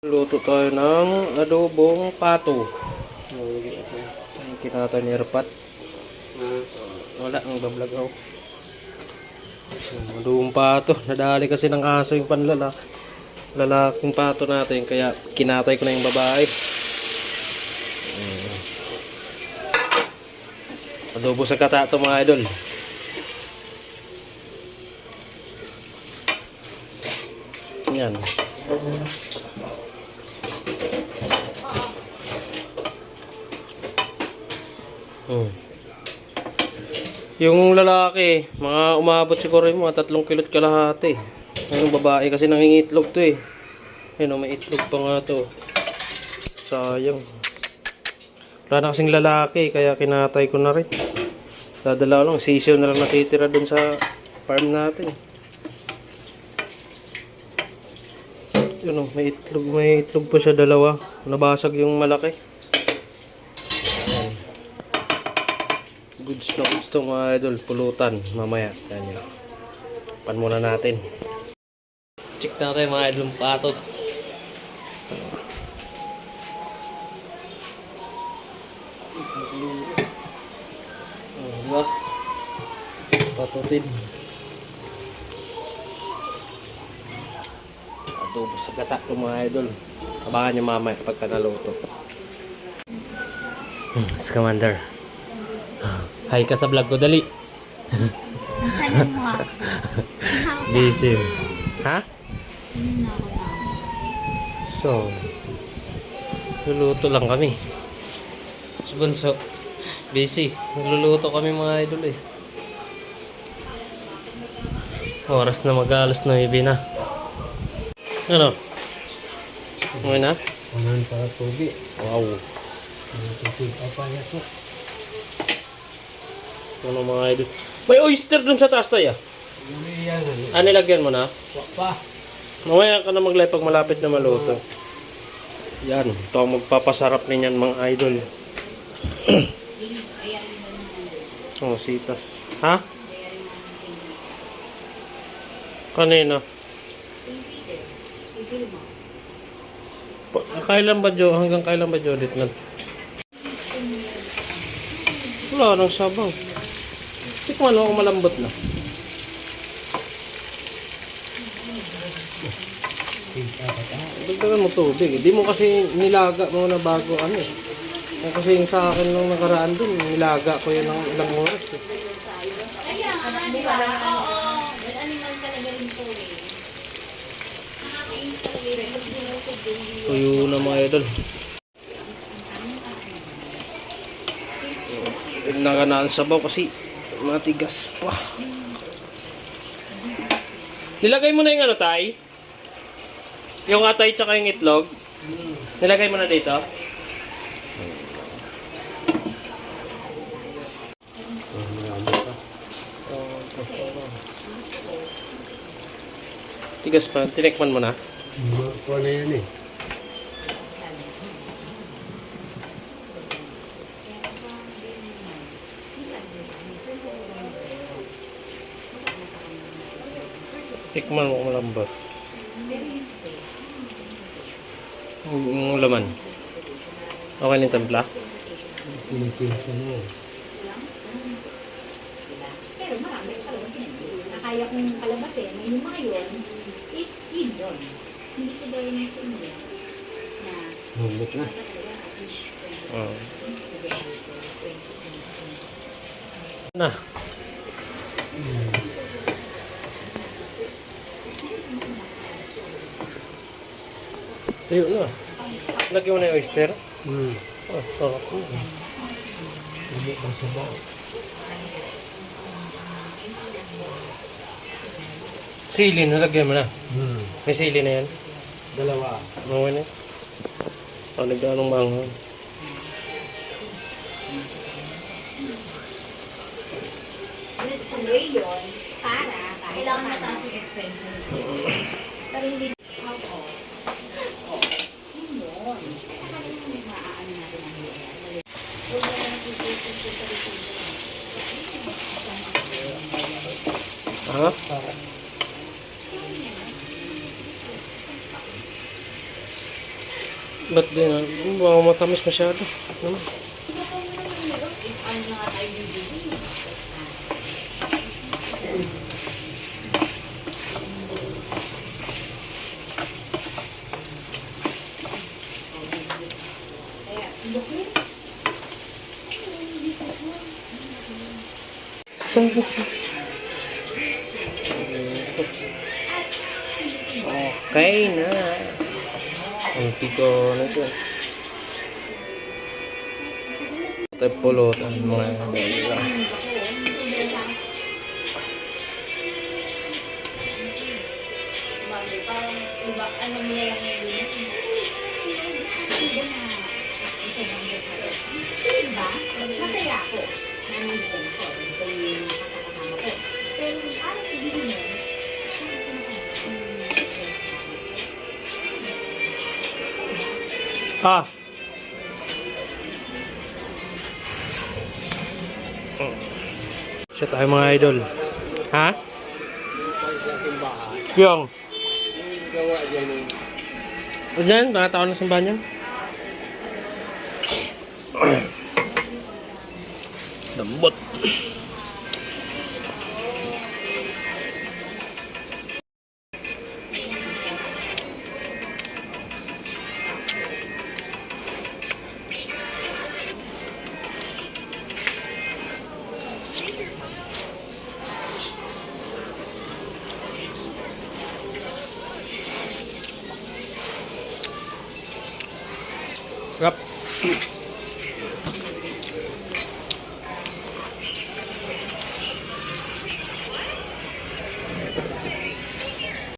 Luto tayo ng adobong pato. Ay, kinata ni Rapat. Wala, ang bablag ako. Adobong pato. Nadali kasi ng aso yung panlala. Lalaking pato natin, kaya kinatay ko na yung babae. Adobo sa katato mga idol. Yan. Hmm. Yung lalaki, mga umabot siguro yung mga tatlong kilot kalahati. Yung babae kasi nangingitlog to eh. Ayun, oh, may itlog pa nga to. Sayang. Wala na kasing lalaki, kaya kinatay ko na rin. Dadala ko lang, sisiyo na lang natitira dun sa farm natin. Yun oh, may itlog, may itlog pa siya dalawa. Nabasag yung malaki. Goods na goods to mga idol. Pulutan. Mamaya. Yan yun. Pan muna natin. Check natin mga idol patot. Oh, diba? Patutin. Adobo sa gata ng mga idol. Abangan nyo mamaya pagka naluto. Hmm. Hi ka sa vlog ko, dali. Ano? Busy. Ha? Ano So, luluto lang kami. Bunso, busy. Nagluluto kami mga idol eh. Oras na mag-alas na ibi na. Ano? Okay na? Unahan para tubi. Wow. Tubig apa ya po? Ano mga idol? May oyster dun sa taas tayo. Yan. Ah, nilagyan mo na? Pa. Mamaya ka na maglay pag malapit na maluto. Yan, ito ang magpapasarap ninyan mga idol. oh, sitas. Ha? Kanina. Pa- Kailan ba Jo? Hanggang kailan ba Judith na? Wala nang sabaw. Tikman mo kung malambot na. Dagdagan mo tubig. Hindi mo kasi nilaga mo na bago ano eh. Kasi yung sa akin nung nakaraan dun, nilaga ko yun ng ilang oras eh. Tuyo na mga idol. Naganaan sabaw kasi matigas pa. Nilagay mo na yung ano, tay? Yung atay tsaka yung itlog? Nilagay mo na dito? Tigas pa. Tinikman mo na. Kuha na yan eh. Tikman mo kung malambot. Yung yung laman. Okay na yung templa? Pinipinsa mo. Pero marami pa rin Nakaya kong kalabasin, may yung mga yun, it, yun yun. Hindi ko gawin yung sunod na Humot na. Oo. Na. Tuyo na. Lagyan mo na yung oyster. Hmm. Oh, sarap na. Hindi ka sabaw. Sili, nalagyan mo na. Hmm. May sili na yan. Dalawa. Okay na. Oh, nagdaan ng manghang. Gusto yun para Kailangan mataas yung expenses. Pero hindi Oo. Oo. Yun yun. Kaya kami yung maaano natin ang yan. Huwag na lang tutusin ko sa resibo. Ha? Ba't din ah? Baka matamis masyado. Ano? Ano okay na. Ang tiko na ito. Ito yung pulutan mga linis. Diba? Masaya ako na nandyan Ah! Siya tayo mga idol. Ha? Yung. Gawa dyan ng Diyan, nakataon na simbahan yan. Lambot. ครับ